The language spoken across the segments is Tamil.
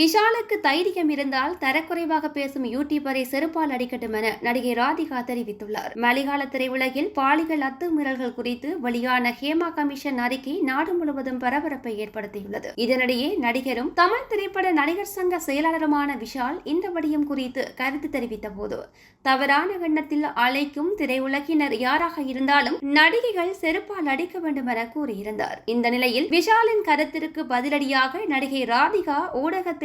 விஷாலுக்கு தைரியம் இருந்தால் தரக்குறைவாக பேசும் யூடியூபரை செருப்பால் அடிக்கட்டும் என நடிகை ராதிகா தெரிவித்துள்ளார். மலையாள திரையுலகில் பாலியல் அத்துமீறல்கள் குறித்து வெளியான ஹேமா கமிஷன் அறிக்கை நாடு முழுவதும் பரபரப்பை ஏற்படுத்தியுள்ளது. இதனிடையே நடிகரும் தமிழ் திரைப்பட நடிகர் சங்க செயலாளருமான விஷால் இந்த விடயம் குறித்து கருத்து தெரிவித்த போது தவறான எண்ணத்தில் அழைக்கும் திரையுலகினர் யாராக இருந்தாலும் நடிகைகள் செருப்பால் அடிக்க வேண்டும் என கூறியிருந்தார். இந்த நிலையில் விஷாலின் கருத்திற்கு பதிலடியாக நடிகை ராதிகா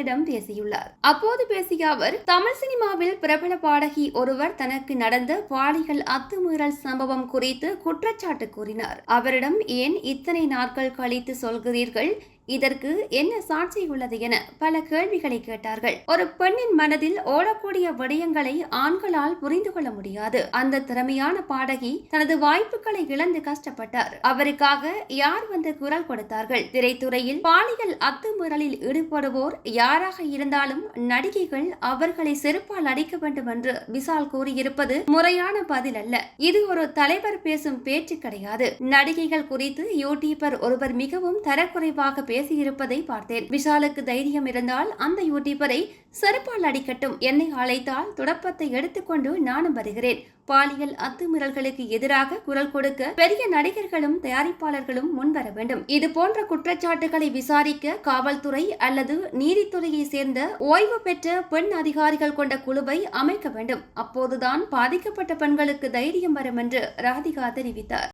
செய்தியாளர்களிடம் பேசியுள்ளார். அப்போது பேசிய அவர் தமிழ் சினிமாவில் பிரபல பாடகி ஒருவர் தனக்கு நடந்த பாலியல் அத்துமீறல் சம்பவம் குறித்து குற்றச்சாட்டு கூறினார். அவரிடம் ஏன் இத்தனை நாட்கள் கழித்து சொல்கிறீர்கள்? இதற்கு என்ன சாட்சி உள்ளது என பல கேள்விகளை கேட்டார்கள். ஒரு பெண்ணின் மனதில் ஓடக்கூடிய விடயங்களை ஆண்களால் புரிந்து கொள்ள முடியாது. அந்த திறமையான பாடகி தனது வாய்ப்புகளை இழந்து கஷ்டப்பட்டார். அவருக்காக யார் வந்து குரல் கொடுத்தார்கள்? திரைத்துறையில் பாலியல் அத்துமீறலில் ஈடுபடுவோர் யாராக இருந்தாலும் நடிகைகள் அவர்களை செருப்பால் அடிக்க வேண்டும் என்று விசால் கூறியிருப்பது முறையான பதில் அல்ல. இது ஒரு தலைவர் பேசும் பேச்சு கிடையாது. நடிகைகள் குறித்து யூடியூபர் ஒருவர் மிகவும் தரக்குறைவாக பேசியிருப்பதை பார்த்தேன். விஷாலுக்கு தைரியம் இருந்தால் அந்த யூடியூபரை செருப்பால் அடிக்கட்டும் என்னை அழைத்தால் துடப்பத்தை எடுத்துக்கொண்டு நானும் வருகிறேன். பாலியல் அத்துமீறல்களுக்கு எதிராக குரல் கொடுக்க பெரிய நடிகர்களும் தயாரிப்பாளர்களும் முன்வர வேண்டும். இது போன்ற குற்றச்சாட்டுகளை விசாரிக்க காவல்துறை அல்லது நீதித்துறையை சேர்ந்த ஓய்வு பெற்ற பெண் அதிகாரிகள் கொண்ட குழுவை அமைக்க வேண்டும். அப்போதுதான் பாதிக்கப்பட்ட பெண்களுக்கு தைரியம் வரும் என்று ராதிகா தெரிவித்தார்.